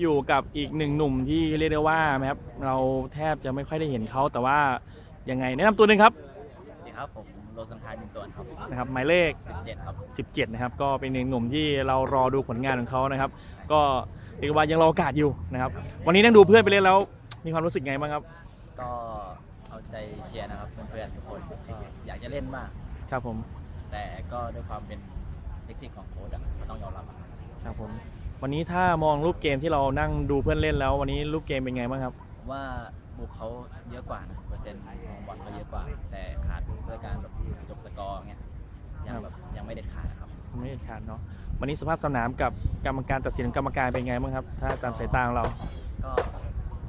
อยู่กับอีกหนึ่งหนุ่มที่เรียกได้ว่านะครับเราแทบจะไม่ค่อยได้เห็นเขาแต่ว่ายังไงแนะนำตัวหนึ่งครับสวัสดีครับผมโรสังคารมินตวนครับนะครับหมายเลข 17ครับ17 นะครับ ก็เป็นหนึ่งหนุ่มที่เรารอดูผลงานของเขานะครับ ก็เรียกว่ายังรอโอกาสอยู่นะครับ วันนี้นั่งดูเพื่อนไปเล่นแล้ว มีความรู้สึกไงบ้างครับก็เอาใจเชียร์นะครับเพื่อนๆทุกคนก็อยากจะเล่นมาก ครับผมแต่ก็ด้วยความเป็นเทคนิคของโค้ชอะก็ต้องยอมรับอะ ครับผม วันนี้ถ้ามองรูปเกมที่เรานั่งดูเพื่อนเล่นแล้ว วันนี้รูปเกมเป็นไงบ้างครับ ผมว่าบุกเขาเยอะกว่านะเปอร์เซ็นต์ของบอลเขาเยอะกว่า แต่ขาดด้วยการแบบจบสกอร์เงี้ยยังแบบยังไม่เด็ดขาดนะครับไม่เด็ดขาดเนาะวันนี้สภาพสนามกับกรรมการตัดสินของกรรมการเป็นไงบ้างครับ ถ้าตามสายตาของเรา ก็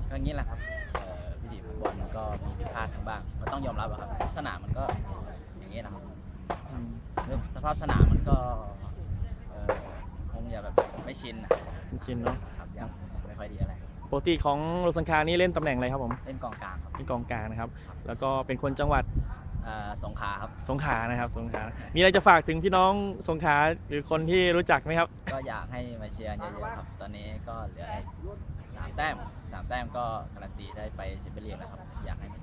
ก็งี้แหละครับเอ่อวิถีฟุตบอลมันก็มีผิดพลาดกันบ้างก็ต้องยอมรับอะครับสนามมันก็อย่างนี้นะครับอืมเรื่องสภาพสนามมันก็เอ่อคงอย่าแบบ ไม่ชินนะจริงๆเนาะครับยังไม่ค่อยดีอะไรปกติของโรสังคานี่เล่นตำแหน่งอะไรครับผมเล่นกองกลางครับเป็นกองกลางนะครับ แล้วก็เป็นคนจังหวัดเอ่อสงขลาครับ สงขลานะครับ สงขลามีอะไรจะฝากถึงพี่น้องสงขลาหรือคนที่รู้จักไหมครับ ก็อยากให้มาเชียร์เยอะๆครับ ตอนนี้ก็เหลืออีกสามแต้มสามแต้มก็การันตีได้ไปแชมเปี้ยนลีกแล้วครับ อยากให้มาเ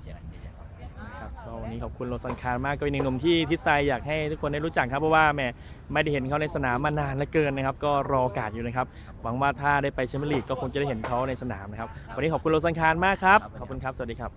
ชียร์ นี้ขอบคุณโรสันคารมากก็เป็นหนึ่งหนุ่มที่ทิศไซอยากให้ทุกคนได้รู้จักครับเพราะว่าแหม่ไม่ได้เห็นเขาในสนามมานานเหลือเกินนะครับ ก็รอโอกาสอยู่นะครับหวังว่าถ้าได้ไปแชมเปี้ยนลีกก็คงจะได้เห็นเขาในสนามนะครับวันนี้ขอบคุณโรสันคารมากครับขอบคุณครับสวัสดีครับ